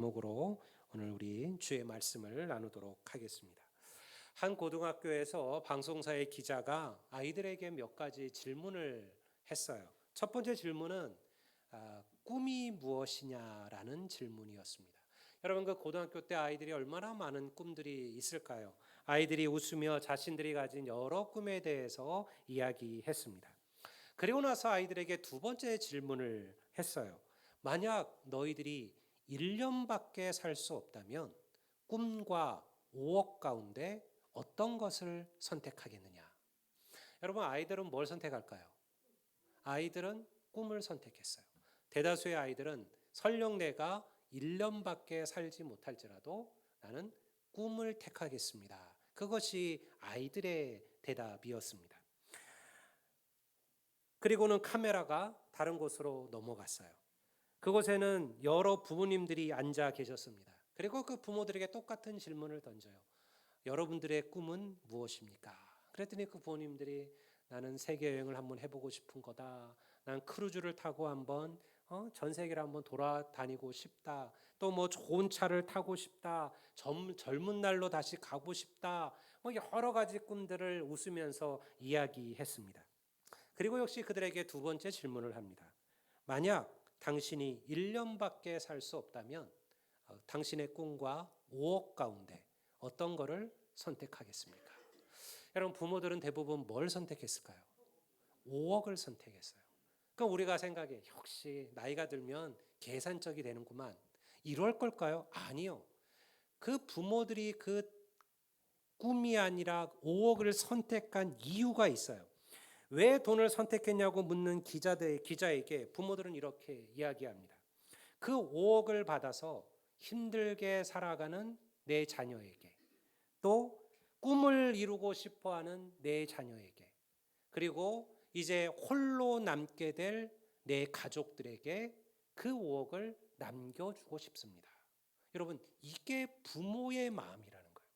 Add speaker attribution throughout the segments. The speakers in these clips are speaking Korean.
Speaker 1: 제목으로 오늘 우리 주의 말씀을 나누도록 하겠습니다. 한 고등학교에서 방송사의 기자가 아이들에게 몇 가지 질문을 했어요. 첫 번째 질문은 아, 꿈이 무엇이냐라는 질문이었습니다. 여러분 그 고등학교 때 아이들이 얼마나 많은 꿈들이 있을까요? 아이들이 웃으며 자신들이 가진 여러 꿈에 대해서 이야기했습니다. 그리고 나서 아이들에게 두 번째 질문을 했어요. 만약 너희들이 1년밖에 살 수 없다면 꿈과 5억 가운데 어떤 것을 선택하겠느냐? 여러분 아이들은 뭘 선택할까요? 아이들은 꿈을 선택했어요. 대다수의 아이들은 설령 내가 1년밖에 살지 못할지라도 나는 꿈을 택하겠습니다. 그것이 아이들의 대답이었습니다. 그리고는 카메라가 다른 곳으로 넘어갔어요. 그곳에는 여러 부모님들이 앉아 계셨습니다. 그리고 그 부모들에게 똑같은 질문을 던져요. 여러분들의 꿈은 무엇입니까? 그랬더니 그 부모님들이 나는 세계 여행을 한번 해보고 싶은 거다. 난 크루즈를 타고 한번 어? 전 세계를 한번 돌아다니고 싶다. 또 뭐 좋은 차를 타고 싶다. 젊, 젊은 날로 다시 가고 싶다. 뭐 여러 가지 꿈들을 웃으면서 이야기했습니다. 그리고 역시 그들에게 두 번째 질문을 합니다. 만약 당신이 1년밖에 살 수 없다면 어, 당신의 꿈과 5억 가운데 어떤 거를 선택하겠습니까? 여러분 부모들은 대부분 뭘 선택했을까요? 5억을 선택했어요. 그러니까 우리가 생각해 역시 나이가 들면 계산적이 되는구만. 이럴 걸까요? 아니요. 그 부모들이 그 꿈이 아니라 5억을 선택한 이유가 있어요. 왜 돈을 선택했냐고 묻는 기자들 기자에게 부모들은 이렇게 이야기합니다. 그 5억을 받아서 힘들게 살아가는 내 자녀에게 또 꿈을 이루고 싶어 하는 내 자녀에게 그리고 이제 홀로 남게 될 내 가족들에게 그 5억을 남겨주고 싶습니다. 여러분, 이게 부모의 마음이라는 거예요.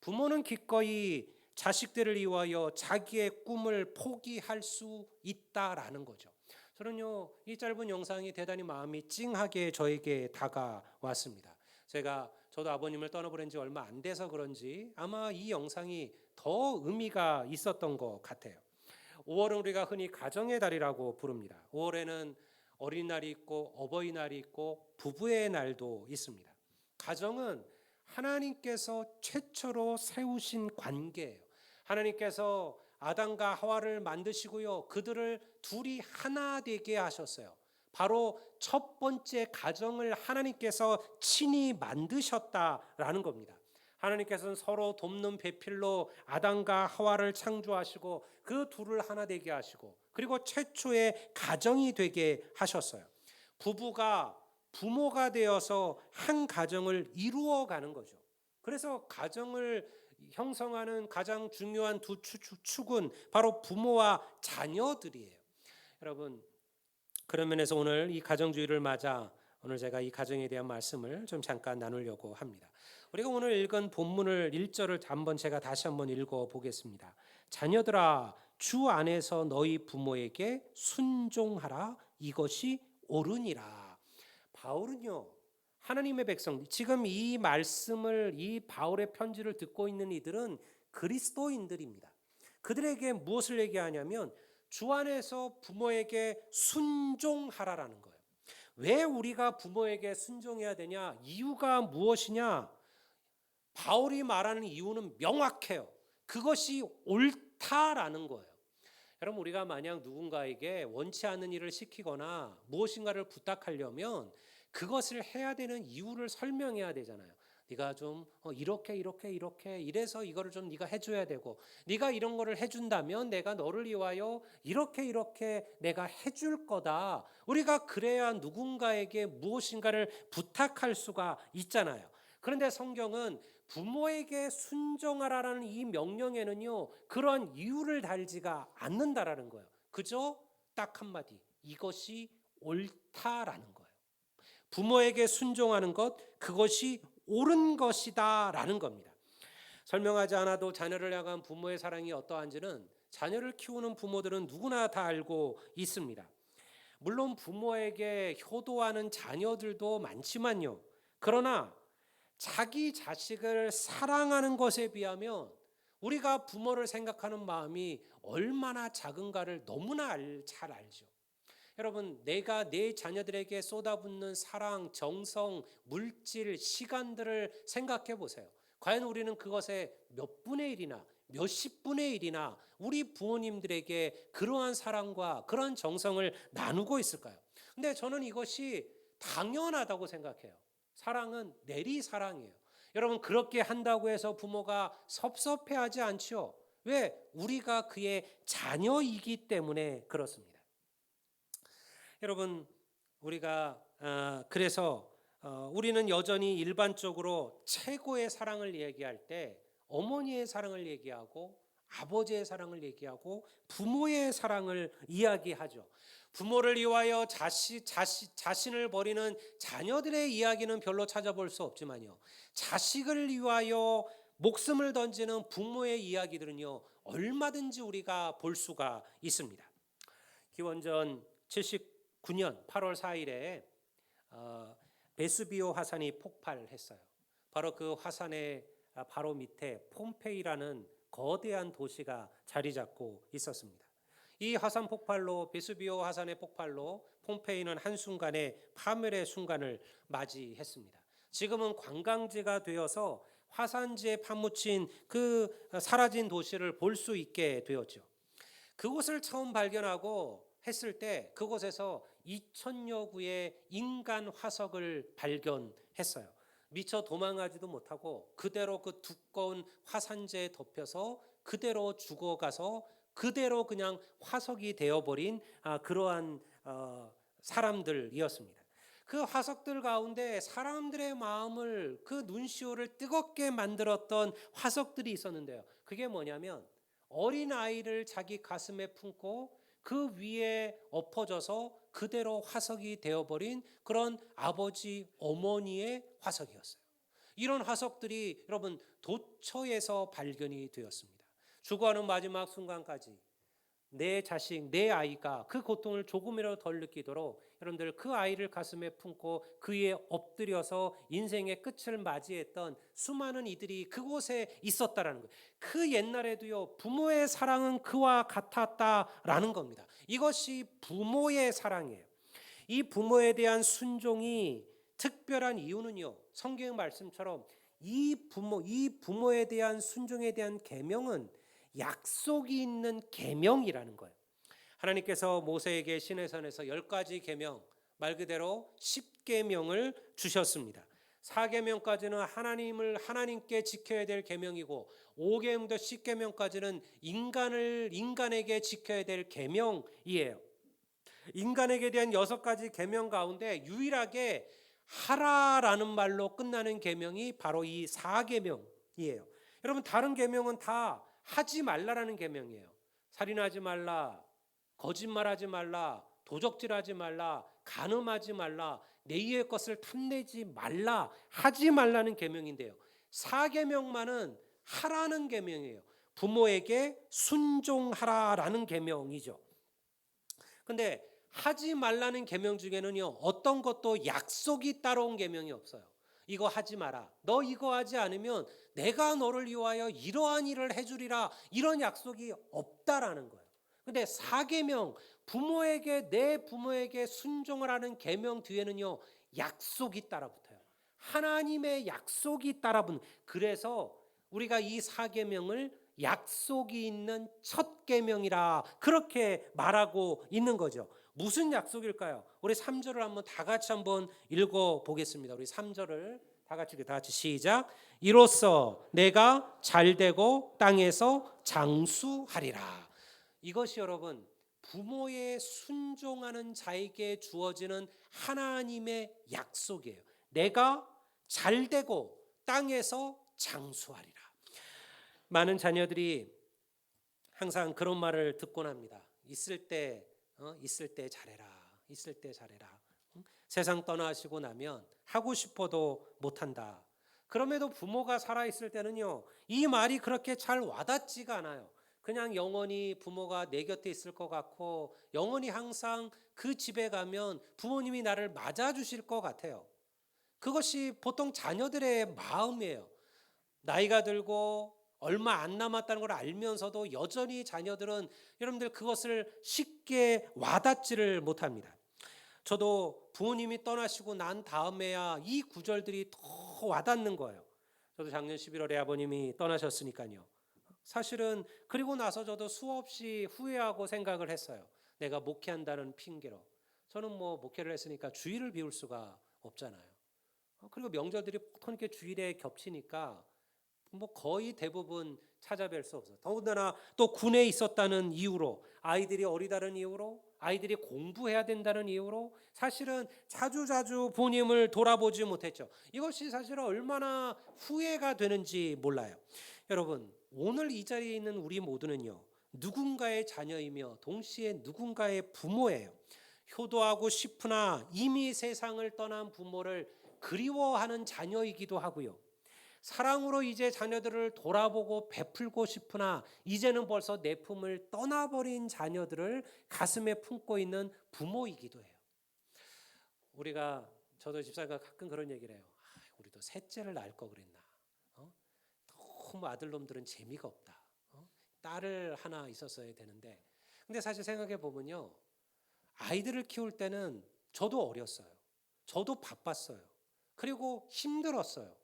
Speaker 1: 부모는 기꺼이 자식들을 위하여 자기의 꿈을 포기할 수 있다라는 거죠. 저는요, 이 짧은 영상이 대단히 마음이 찡하게 저에게 다가왔습니다. 제가 저도 아버님을 떠나보낸 지 얼마 안 돼서 그런지 아마 이 영상이 더 의미가 있었던 것 같아요. 5월은 우리가 흔히 가정의 달이라고 부릅니다. 5월에는 어린날이 있고 어버이날이 있고 부부의 날도 있습니다. 가정은 하나님께서 최초로 세우신 관계예요. 하나님께서 아담과 하와를 만드시고요. 그들을 둘이 하나 되게 하셨어요. 바로 첫 번째 가정을 하나님께서 친히 만드셨다라는 겁니다. 하나님께서는 서로 돕는 배필로 아담과 하와를 창조하시고 그 둘을 하나 되게 하시고 그리고 최초의 가정이 되게 하셨어요. 부부가 부모가 되어서 한 가정을 이루어 가는 거죠. 그래서 가정을 형성하는 가장 중요한 두 축은 바로 부모와 자녀들이에요. 여러분 그런 면에서 오늘 이 가정주의를 맞아 오늘 제가 이 가정에 대한 말씀을 좀 잠깐 나누려고 합니다. 우리가 오늘 읽은 본문을 1절을 한번 제가 다시 한번 읽어 보겠습니다. 자녀들아 주 안에서 너희 부모에게 순종하라 이것이 옳으니라. 바울은요. 하나님의 백성 지금 이 말씀을 이 바울의 편지를 듣고 있는 이들은 그리스도인들입니다. 그들에게 무엇을 얘기하냐면 주 안에서 부모에게 순종하라라는 거예요. 왜 우리가 부모에게 순종해야 되냐? 이유가 무엇이냐? 바울이 말하는 이유는 명확해요. 그것이 옳다라는 거예요. 여러분 우리가 만약 누군가에게 원치 않는 일을 시키거나 무엇인가를 부탁하려면 그것을 해야 되는 이유를 설명해야 되잖아요. 네가 좀 어, 이렇게 이렇게 이렇게 이래서 이거를 좀 네가 해줘야 되고 네가 이런 거를 해준다면 내가 너를 위하여 이렇게 이렇게 내가 해줄 거다. 우리가 그래야 누군가에게 무엇인가를 부탁할 수가 있잖아요. 그런데 성경은 부모에게 순종하라라는 이 명령에는요 그런 이유를 달지가 않는다라는 거예요. 그저 딱 한마디 이것이 옳다라는 거예요. 부모에게 순종하는 것 그것이 옳은 것이다라는 겁니다. 설명하지 않아도 자녀를 향한 부모의 사랑이 어떠한지는 자녀를 키우는 부모들은 누구나 다 알고 있습니다. 물론 부모에게 효도하는 자녀들도 많지만요. 그러나 자기 자식을 사랑하는 것에 비하면 우리가 부모를 생각하는 마음이 얼마나 작은가를 너무나 알- 잘 알죠. 여러분, 내가 내 자녀들에게 쏟아붓는 사랑, 정성, 물질, 시간들을 생각해 보세요. 과연 우리는 그것의 몇 분의 일이나 몇십 분의 일이나 우리 부모님들에게 그러한 사랑과 그러한 정성을 나누고 있을까요? 근데 저는 이것이 당연하다고 생각해요. 사랑은 내리 사랑이에요. 여러분 그렇게 한다고 해서 부모가 섭섭해하지 않죠. 왜? 우리가 그의 자녀이기 때문에 그렇습니다. 여러분 우리가 아, 그래서 어, 우리는 여전히 일반적으로 최고의 사랑을 얘기할 때 어머니의 사랑을 얘기하고 아버지의 사랑을 얘기하고 부모의 사랑을 이야기하죠. 부모를 위하여 자시, 자시, 자신을 버리는 자녀들의 이야기는 별로 찾아볼 수 없지만요. 자식을 위하여 목숨을 던지는 부모의 이야기들은요. 얼마든지 우리가 볼 수가 있습니다. 기원전 79년 8월 4일에 어, 베수비오 화산이 폭발했어요. 바로 그 화산의 아, 바로 밑에 폼페이라는 거대한 도시가 자리 잡고 있었습니다. 이 화산 폭발로 베수비오 화산의 폭발로 폼페이는 한순간에 파멸의 순간을 맞이했습니다. 지금은 관광지가 되어서 화산지에 파묻힌 그 사라진 도시를 볼 수 있게 되었죠. 그곳을 처음 발견하고 했을 때 그곳에서 2천여 구의 인간 화석을 발견했어요. 미처 도망가지도 못하고 그대로 그 두꺼운 화산재에 덮여서 그대로 죽어가서 그대로 그냥 화석이 되어버린 아, 그러한 어, 사람들이었습니다. 그 화석들 가운데 사람들의 마음을 그 눈시울을 뜨겁게 만들었던 화석들이 있었는데요. 그게 뭐냐면 어린 아이를 자기 가슴에 품고 그 위에 엎어져서 그대로 화석이 되어버린 그런 아버지 어머니의 화석이었어요. 이런 화석들이 여러분 도처에서 발견이 되었습니다. 죽어가는 마지막 순간까지 내 자식, 내 아이가 그 고통을 조금이라도 덜 느끼도록 여러분들 그 아이를 가슴에 품고 그 위에 엎드려서 인생의 끝을 맞이했던 수많은 이들이 그곳에 있었다라는 거예요. 그 옛날에도요 부모의 사랑은 그와 같았다라는 겁니다. 이것이 부모의 사랑이에요. 이 부모에 대한 순종이 특별한 이유는요. 성경 말씀처럼 이 부모 이 부모에 대한 순종에 대한 계명은 약속이 있는 계명이라는 거예요. 하나님께서 모세에게 시내산에서 열 가지 계명 말 그대로 십계명을 주셨습니다. 4계명까지는 하나님을 하나님께 지켜야 될 계명이고 5계명부터 10계명까지는 인간을 인간에게 지켜야 될 계명이에요. 인간에게 대한 여섯 가지 계명 가운데 유일하게 하라라는 말로 끝나는 계명이 바로 이 4계명이에요. 여러분 다른 계명은 다 하지 말라라는 계명이에요. 살인하지 말라, 거짓말하지 말라, 도적질하지 말라, 간음하지 말라, 내 이의 것을 탐내지 말라, 하지 말라는 계명인데요. 사계명만은 하라는 계명이에요. 부모에게 순종하라라는 계명이죠. 근데 하지 말라는 계명 중에는요. 어떤 것도 약속이 따라온 계명이 없어요. 이거 하지 마라. 너 이거 하지 않으면 내가 너를 위하여 이러한 일을 해 주리라. 이런 약속이 없다라는 거예요. 근데 사계명 부모에게 내 부모에게 순종을 하는 계명 뒤에는요 약속이 따라붙어요. 하나님의 약속이 따라붙는. 그래서 우리가 이 사계명을 약속이 있는 첫 계명이라 그렇게 말하고 있는 거죠. 무슨 약속일까요? 우리 3절을 한번 다 같이 한번 읽어 보겠습니다. 우리 3절을 다 같이 다 같이 시작. 이로써 내가 잘 되고 땅에서 장수하리라. 이것이 여러분 부모의 순종하는 자에게 주어지는 하나님의 약속이에요. 내가 잘 되고 땅에서 장수하리라. 많은 자녀들이 항상 그런 말을 듣곤 합니다. 있을 때 어, 있을 때 잘해라. 있을 때 잘해라. 응? 세상 떠나시고 나면 하고 싶어도 못 한다. 그럼에도 부모가 살아 있을 때는요. 이 말이 그렇게 잘 와닿지가 않아요. 그냥 영원히 부모가 내 곁에 있을 것 같고 영원히 항상 그 집에 가면 부모님이 나를 맞아 주실 것 같아요. 그것이 보통 자녀들의 마음이에요. 나이가 들고 얼마 안 남았다는 걸 알면서도 여전히 자녀들은 여러분들 그것을 쉽게 와닿지를 못합니다. 저도 부모님이 떠나시고 난 다음에야 이 구절들이 더 와닿는 거예요. 저도 작년 11월에 아버님이 떠나셨으니까요. 사실은 그리고 나서 저도 수없이 후회하고 생각을 했어요. 내가 목회한다는 핑계로. 저는 뭐 목회를 했으니까 주일을 비울 수가 없잖아요. 어, 그리고 명절들이 보통 이렇게 주일에 겹치니까 뭐 거의 대부분 찾아뵐 수 없어요. 더군다나 또 군에 있었다는 이유로 아이들이 어리다는 이유로 아이들이 공부해야 된다는 이유로 사실은 자주자주 부모님을 돌아보지 못했죠. 이것이 사실은 얼마나 후회가 되는지 몰라요. 여러분, 오늘 이 자리에 있는 우리 모두는요. 누군가의 자녀이며 동시에 누군가의 부모예요. 효도하고 싶으나 이미 세상을 떠난 부모를 그리워하는 자녀이기도 하고요. 사랑으로 이제 자녀들을 돌아보고 베풀고 싶으나 이제는 벌써 내 품을 떠나버린 자녀들을 가슴에 품고 있는 부모이기도 해요. 우리가 저도 집사가 가끔 그런 얘기를 해요. 아, 우리도 셋째를 낳을 거 그랬나? 어? 너무 아들놈들은 재미가 없다. 어? 딸을 하나 있었어야 되는데, 근데 사실 생각해 보면요, 아이들을 키울 때는 저도 어렸어요. 저도 바빴어요. 그리고 힘들었어요.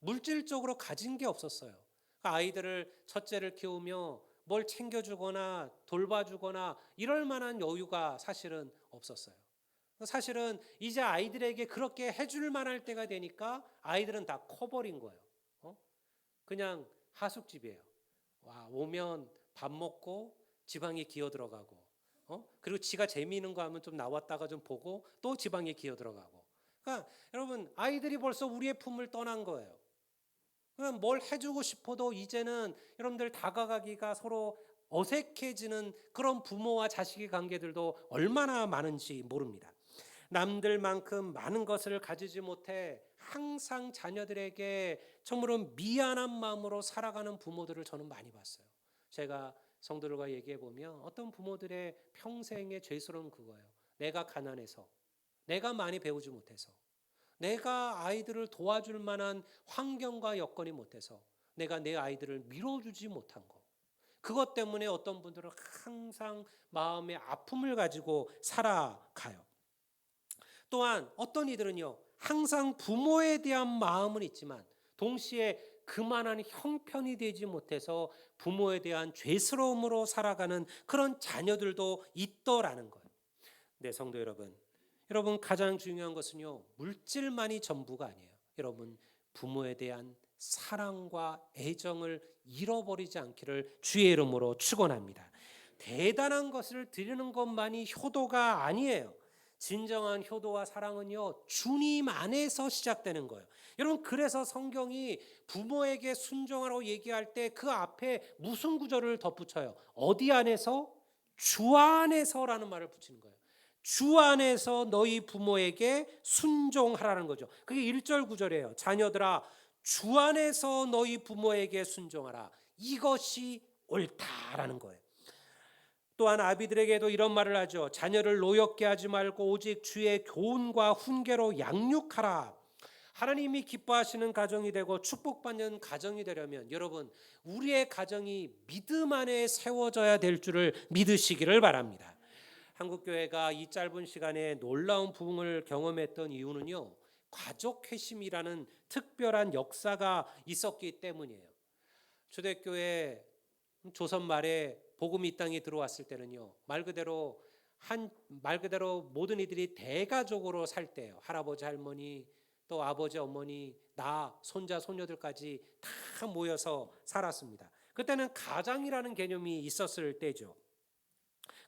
Speaker 1: 물질적으로 가진 게 없었어요. 아이들을 첫째를 키우며 뭘 챙겨주거나 돌봐주거나 이럴 만한 여유가 사실은 없었어요. 사실은 이제 아이들에게 그렇게 해줄 만할 때가 되니까 아이들은 다 커버린 거예요. 어? 그냥 하숙집이에요. 와 오면 밥 먹고 지방에 기어 들어가고, 어? 그리고 지가 재미있는 거 하면 좀 나왔다가 좀 보고 또 지방에 기어 들어가고. 그러니까 여러분 아이들이 벌써 우리의 품을 떠난 거예요. 그럼 뭘 해주고 싶어도 이제는 여러분들 다가가기가 서로 어색해지는 그런 부모와 자식의 관계들도 얼마나 많은지 모릅니다. 남들만큼 많은 것을 가지지 못해 항상 자녀들에게 정말로 미안한 마음으로 살아가는 부모들을 저는 많이 봤어요. 제가 성도들과 얘기해 보면 어떤 부모들의 평생의 죄스러운 그거예요. 내가 가난해서, 내가 많이 배우지 못해서, 내가 아이들을 도와줄 만한 환경과 여건이 못해서 내가 내 아이들을 밀어주지 못한 거. 그것 때문에 어떤 분들은 항상 마음의 아픔을 가지고 살아가요. 또한 어떤 이들은요, 항상 부모에 대한 마음은 있지만 동시에 그만한 형편이 되지 못해서 부모에 대한 죄스러움으로 살아가는 그런 자녀들도 있더라는 거예요. 네, 성도 여러분. 여러분 가장 중요한 것은요 물질만이 전부가 아니에요. 여러분 부모에 대한 사랑과 애정을 잃어버리지 않기를 주의 이름으로 축원합니다. 대단한 것을 드리는 것만이 효도가 아니에요. 진정한 효도와 사랑은요 주님 안에서 시작되는 거예요. 여러분 그래서 성경이 부모에게 순종하라고 얘기할 때 그 앞에 무슨 구절을 덧붙여요? 어디 안에서? 주 안에서라는 말을 붙이는 거예요. 주 안에서 너희 부모에게 순종하라는 거죠. 그게 1절 9절이에요. 자녀들아 주 안에서 너희 부모에게 순종하라. 이것이 옳다라는 거예요. 또한 아비들에게도 이런 말을 하죠. 자녀를 노엽게 하지 말고 오직 주의 교훈과 훈계로 양육하라. 하나님이 기뻐하시는 가정이 되고 축복받는 가정이 되려면 여러분 우리의 가정이 믿음 안에 세워져야 될 줄을 믿으시기를 바랍니다. 한국 교회가 이 짧은 시간에 놀라운 부흥을 경험했던 이유는요. 가족 회심이라는 특별한 역사가 있었기 때문이에요. 초대교회 조선 말에 복음이 이 땅에 들어왔을 때는요. 말 그대로 한 말 그대로 모든 이들이 대가족으로 살 때예요. 할아버지 할머니 또 아버지 어머니 나 손자 손녀들까지 다 모여서 살았습니다. 그때는 가장이라는 개념이 있었을 때죠.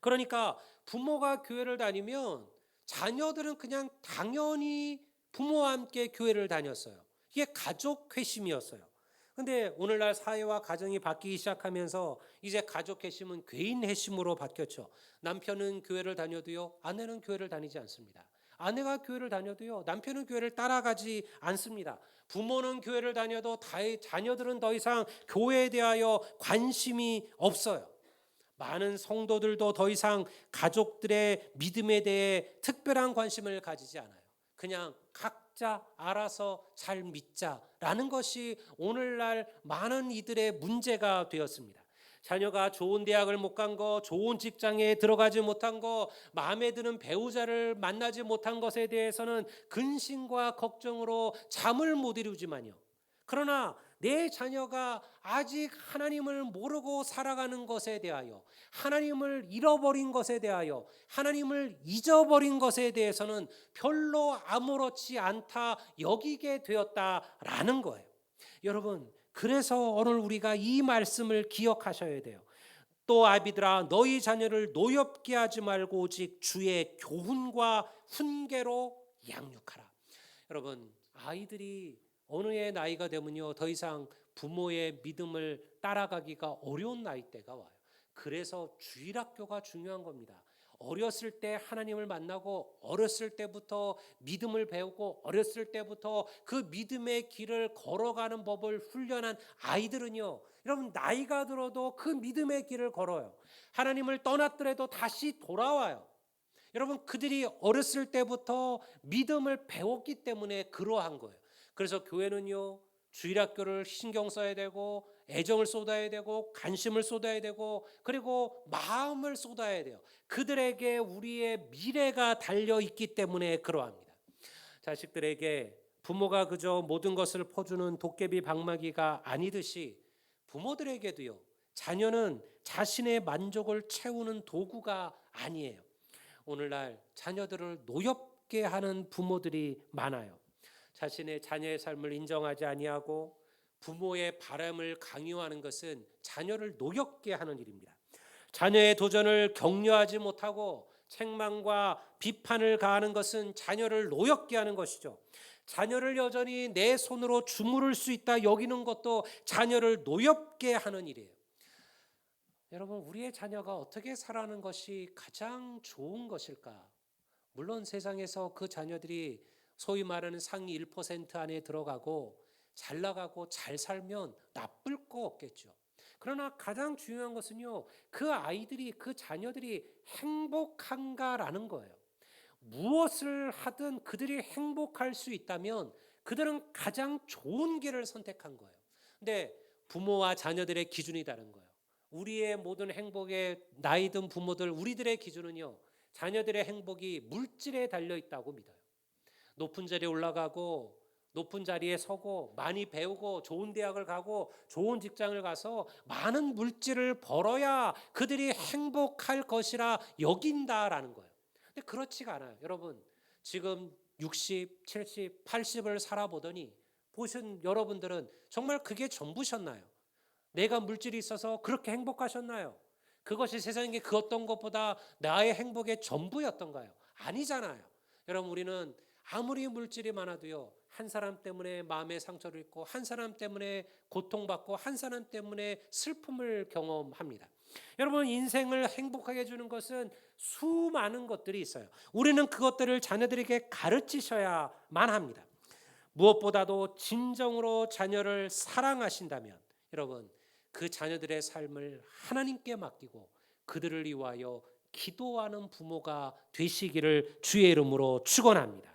Speaker 1: 그러니까 부모가 교회를 다니면 자녀들은 그냥 당연히 부모와 함께 교회를 다녔어요. 이게 가족 회심이었어요. 근데 오늘날 사회와 가정이 바뀌기 시작하면서 이제 가족 회심은 개인 회심으로 바뀌었죠. 남편은 교회를 다녀도요, 아내는 교회를 다니지 않습니다. 아내가 교회를 다녀도요, 남편은 교회를 따라가지 않습니다. 부모는 교회를 다녀도 자녀들은 더 이상 교회에 대하여 관심이 없어요. 많은 성도들도 더 이상 가족들의 믿음에 대해 특별한 관심을 가지지 않아요. 그냥 각 각자 알아서 잘 믿자라는 것이 오늘날 많은 이들의 문제가 되었습니다. 자녀가 좋은 대학을 못 간 거, 좋은 직장에 들어가지 못한 거, 마음에 드는 배우자를 만나지 못한 것에 대해서는 근심과 걱정으로 잠을 못 이루지만요. 그러나 내 자녀가 아직 하나님을 모르고 살아가는 것에 대하여 하나님을 잃어버린 것에 대하여 하나님을 잊어버린 것에 대해서는 별로 아무렇지 않다 여기게 되었다라는 거예요. 여러분, 그래서 오늘 우리가 이 말씀을 기억하셔야 돼요. 또 아비들아 너희 자녀를 노엽게 하지 말고 오직 주의 교훈과 훈계로 양육하라. 여러분, 아이들이 어느 의 나이가 되면요 더 이상 부모의 믿음을 따라가기가 어려운 나이대가 와요. 그래서 주일학교가 중요한 겁니다. 어렸을 때 하나님을 만나고 어렸을 때부터 믿음을 배우고 어렸을 때부터 그 믿음의 길을 걸어가는 법을 훈련한 아이들은요. 여러분 나이가 들어도 그 믿음의 길을 걸어요. 하나님을 떠났더라도 다시 돌아와요. 여러분 그들이 어렸을 때부터 믿음을 배웠기 때문에 그러한 거예요. 그래서 교회는요 주일학교를 신경 써야 되고 애정을 쏟아야 되고 관심을 쏟아야 되고 그리고 마음을 쏟아야 돼요. 그들에게 우리의 미래가 달려 있기 때문에 그러합니다. 자식들에게 부모가 그저 모든 것을 퍼주는 도깨비 방마기가 아니듯이 부모들에게도요. 자녀는 자신의 만족을 채우는 도구가 아니에요. 오늘날 자녀들을 노엽게 하는 부모들이 많아요. 자신의 자녀의 삶을 인정하지 아니하고 부모의 바람을 강요하는 것은 자녀를 노엽게 하는 일입니다. 자녀의 도전을 격려하지 못하고 책망과 비판을 가하는 것은 자녀를 노엽게 하는 것이죠. 자녀를 여전히 내 손으로 주무를 수 있다 여기는 것도 자녀를 노엽게 하는 일이에요. 여러분, 우리의 자녀가 어떻게 살아가는 것이 가장 좋은 것일까? 물론 세상에서 그 자녀들이 소위 말하는 상위 1% 안에 들어가고 잘 나가고 잘 살면 나쁠 거 없겠죠. 그러나 가장 중요한 것은요, 그 아이들이, 그 자녀들이 행복한가라는 거예요. 무엇을 하든 그들이 행복할 수 있다면 그들은 가장 좋은 길을 선택한 거예요. 근데 부모와 자녀들의 기준이 다른 거예요. 우리의 모든 행복에 나이 든 부모들, 우리들의 기준은요, 자녀들의 행복이 물질에 달려 있다고 믿어요. 높은 자리에 올라가고 높은 자리에 서고 많이 배우고 좋은 대학을 가고 좋은 직장을 가서 많은 물질을 벌어야 그들이 행복할 것이라 여긴다라는 거예요. 근데 그렇지가 않아요. 여러분, 지금 60, 70, 80을 살아보더니 보신 여러분들은 정말 그게 전부셨나요? 내가 물질이 있어서 그렇게 행복하셨나요? 그것이 세상에 그 어떤 것보다 나의 행복의 전부였던가요? 아니잖아요. 여러분, 우리는 아무리 물질이 많아도요. 한 사람 때문에 마음의 상처를 입고 한 사람 때문에 고통받고 한 사람 때문에 슬픔을 경험합니다. 여러분 인생을 행복하게 해 주는 것은 수많은 것들이 있어요. 우리는 그것들을 자녀들에게 가르치셔야만 합니다. 무엇보다도 진정으로 자녀를 사랑하신다면 여러분 그 자녀들의 삶을 하나님께 맡기고 그들을 위하여 기도하는 부모가 되시기를 주의 이름으로 축원합니다.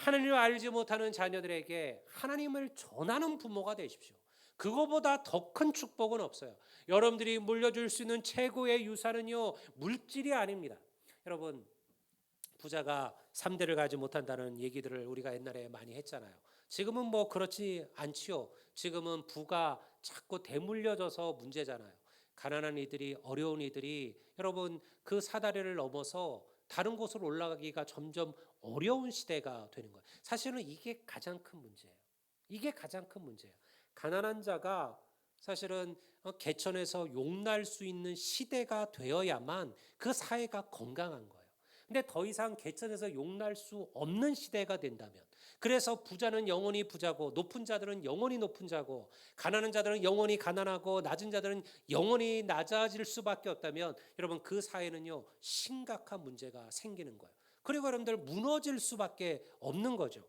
Speaker 1: 하나님을 알지 못하는 자녀들에게 하나님을 전하는 부모가 되십시오. 그거보다 더 큰 축복은 없어요. 여러분들이 물려줄 수 있는 최고의 유산은요 물질이 아닙니다. 여러분 부자가 3대를 가지 못한다는 얘기들을 우리가 옛날에 많이 했잖아요. 지금은 뭐 그렇지 않지요. 지금은 부가 자꾸 대물려져서 문제잖아요. 가난한 이들이 어려운 이들이 여러분 그 사다리를 넘어서 다른 곳으로 올라가기가 점점 어려운 시대가 되는 거예요. 사실은 이게 가장 큰 문제예요. 이게 가장 큰 문제예요. 가난한 자가 사실은 어, 개천에서 용날 수 있는 시대가 되어야만 그 사회가 건강한 거예요. 근데 더 이상 개천에서 용날 수 없는 시대가 된다면 그래서 부자는 영원히 부자고 높은 자들은 영원히 높은 자고 가난한 자들은 영원히 가난하고 낮은 자들은 영원히 낮아질 수밖에 없다면 여러분 그 사회는요 심각한 문제가 생기는 거예요. 그리고 여러분들 무너질 수밖에 없는 거죠.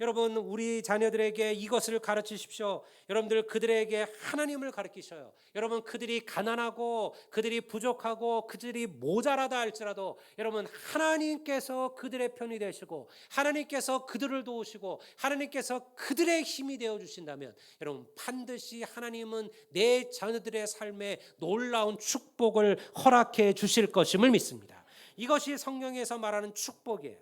Speaker 1: 여러분 우리 자녀들에게 이것을 가르치십시오. 여러분들 그들에게 하나님을 가르치셔요. 여러분 그들이 가난하고 그들이 부족하고 그들이 모자라다 할지라도 여러분 하나님께서 그들의 편이 되시고 하나님께서 그들을 도우시고 하나님께서 그들의 힘이 되어 주신다면 여러분 반드시 하나님은 내 자녀들의 삶에 놀라운 축복을 허락해 주실 것임을 믿습니다. 이것이 성경에서 말하는 축복이에요.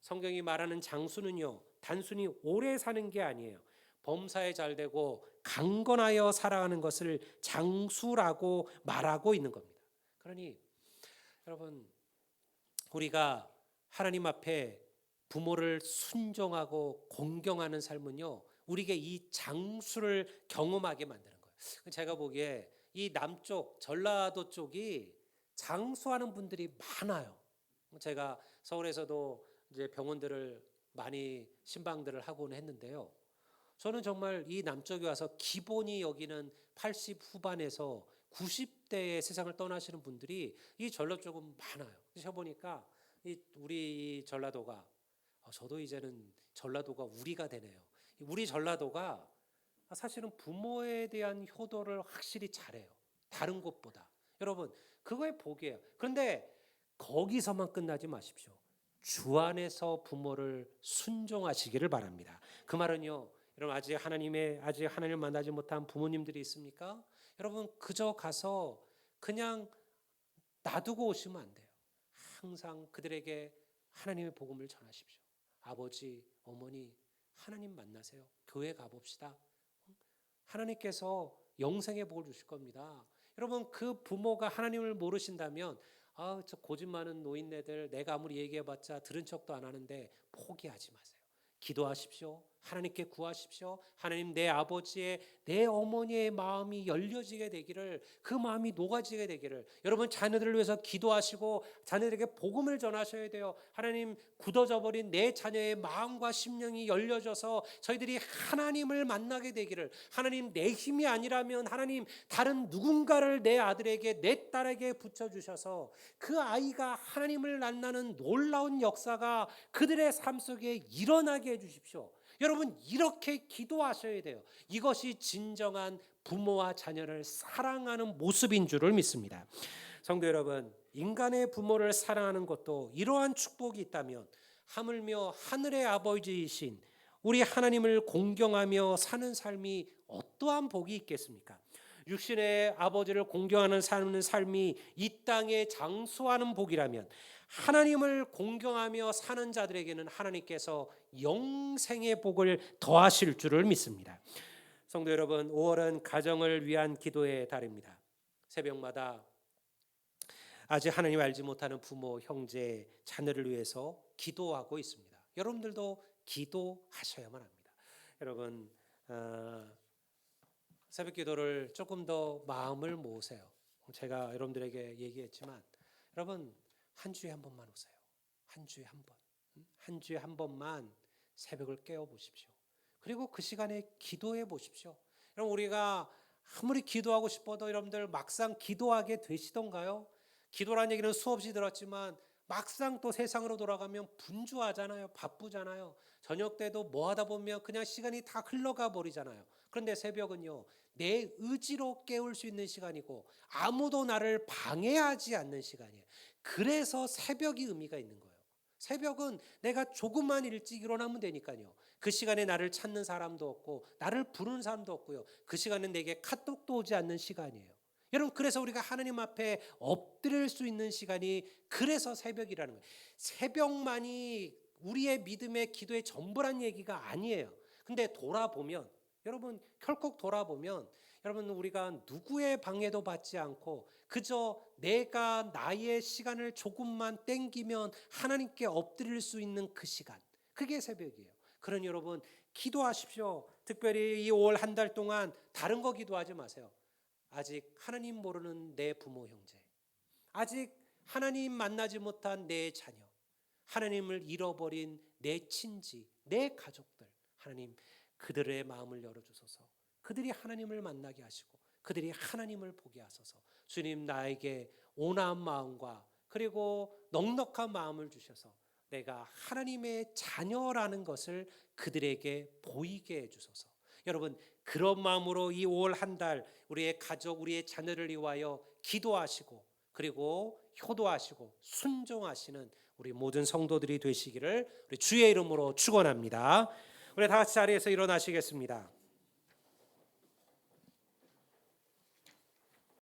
Speaker 1: 성경이 말하는 장수는요. 단순히 오래 사는 게 아니에요. 범사에 잘 되고 강건하여 살아가는 것을 장수라고 말하고 있는 겁니다. 그러니 여러분 우리가 하나님 앞에 부모를 순종하고 공경하는 삶은요. 우리에게 이 장수를 경험하게 만드는 거예요. 제가 보기에 이 남쪽 전라도 쪽이 장수하는 분들이 많아요. 제가 서울에서도 이제 병원들을 많이 신방들을 하고는 했는데요. 저는 정말 이 남쪽에 와서 기본이 여기는 80 후반에서 90대의 세상을 떠나시는 분들이 이 전라 쪽은 많아요. 그래서 보니까 이 우리 이 전라도가 어, 저도 이제는 전라도가 우리가 되네요. 우리 전라도가 사실은 부모에 대한 효도를 확실히 잘해요. 다른 곳보다. 여러분, 그거의 복이에요. 그런데 거기서만 끝나지 마십시오. 주 안에서 부모를 순종하시기를 바랍니다. 그 말은요. 여러분 아직 하나님의 아직 하나님을 만나지 못한 부모님들이 있습니까? 여러분 그저 가서 그냥 놔두고 오시면 안 돼요. 항상 그들에게 하나님의 복음을 전하십시오. 아버지, 어머니, 하나님 만나세요. 교회 가봅시다. 하나님께서 영생의 복을 주실 겁니다. 여러분 그 부모가 하나님을 모르신다면 아, 저 고집 많은 노인네들 내가 아무리 얘기해봤자 들은 척도 안 하는데 포기하지 마세요. 기도하십시오. 하나님께 구하십시오. 하나님 내 아버지의 내 어머니의 마음이 열려지게 되기를 그 마음이 녹아지게 되기를 여러분 자녀들을 위해서 기도하시고 자녀들에게 복음을 전하셔야 돼요. 하나님 굳어져 버린 내 자녀의 마음과 심령이 열려져서 저희들이 하나님을 만나게 되기를 하나님 내 힘이 아니라면 하나님 다른 누군가를 내 아들에게 내 딸에게 붙여 주셔서 그 아이가 하나님을 만나는 놀라운 역사가 그들의 삶 속에 일어나게 해 주십시오. 여러분 이렇게 기도하셔야 돼요. 이것이 진정한 부모와 자녀를 사랑하는 모습인 줄을 믿습니다. 성도 여러분, 인간의 부모를 사랑하는 것도 이러한 축복이 있다면 하물며 하늘의 아버지이신 우리 하나님을 공경하며 사는 삶이 어떠한 복이 있겠습니까? 육신의 아버지를 공경하는 사는 삶이 이 땅에 장수하는 복이라면 하나님을 공경하며 사는 자들에게는 하나님께서 영생의 복을 더하실 줄을 믿습니다. 성도 여러분, 5월은 가정을 위한 기도의 달입니다. 새벽마다 아직 하나님 알지 못하는 부모, 형제, 자녀를 위해서 기도하고 있습니다. 여러분들도 기도하셔야만 합니다. 여러분 어, 새벽 기도를 조금 더 마음을 모으세요. 제가 여러분들에게 얘기했지만 여러분 한 주에 한 번만 오세요. 한 주에 한 번. 한 주에 한 번만 새벽을 깨워 보십시오. 그리고 그 시간에 기도해 보십시오. 여러분 우리가 아무리 기도하고 싶어도 여러분들 막상 기도하게 되시던가요? 기도란 얘기는 수없이 들었지만 막상 또 세상으로 돌아가면 분주하잖아요. 바쁘잖아요. 저녁 때도 뭐 하다 보면 그냥 시간이 다 흘러가 버리잖아요. 그런데 새벽은요. 내 의지로 깨울 수 있는 시간이고 아무도 나를 방해하지 않는 시간이에요. 그래서 새벽이 의미가 있는 거예요. 새벽은 내가 조금만 일찍 일어나면 되니까요. 그 시간에 나를 찾는 사람도 없고 나를 부르는 사람도 없고요. 그 시간은 내게 카톡도 오지 않는 시간이에요. 여러분 그래서 우리가 하나님 앞에 엎드릴 수 있는 시간이 그래서 새벽이라는 거예요. 새벽만이 우리의 믿음의 기도의 전부란 얘기가 아니에요. 근데 돌아보면 여러분 결국 돌아보면 여러분 우리가 누구의 방해도 받지 않고 그저 내가 나의 시간을 조금만 땡기면 하나님께 엎드릴 수 있는 그 시간 그게 새벽이에요. 그러니 여러분 기도하십시오. 특별히 이 5월 한 달 동안 다른 거 기도하지 마세요. 아직 하나님 모르는 내 부모 형제, 아직 하나님 만나지 못한 내 자녀, 하나님을 잃어버린 내 친지, 내 가족들, 하나님 그들의 마음을 열어 주소서. 그들이 하나님을 만나게 하시고 그들이 하나님을 보게 하소서. 주님 나에게 온화한 마음과 그리고 넉넉한 마음을 주셔서 내가 하나님의 자녀라는 것을 그들에게 보이게 해 주소서. 여러분 그런 마음으로 이 5월 한 달 우리의 가족, 우리의 자녀를 위하여 기도하시고 그리고 효도하시고 순종하시는 우리 모든 성도들이 되시기를 우리 주의 이름으로 축원합니다. 우리 다 같이 자리에서 일어나시겠습니다.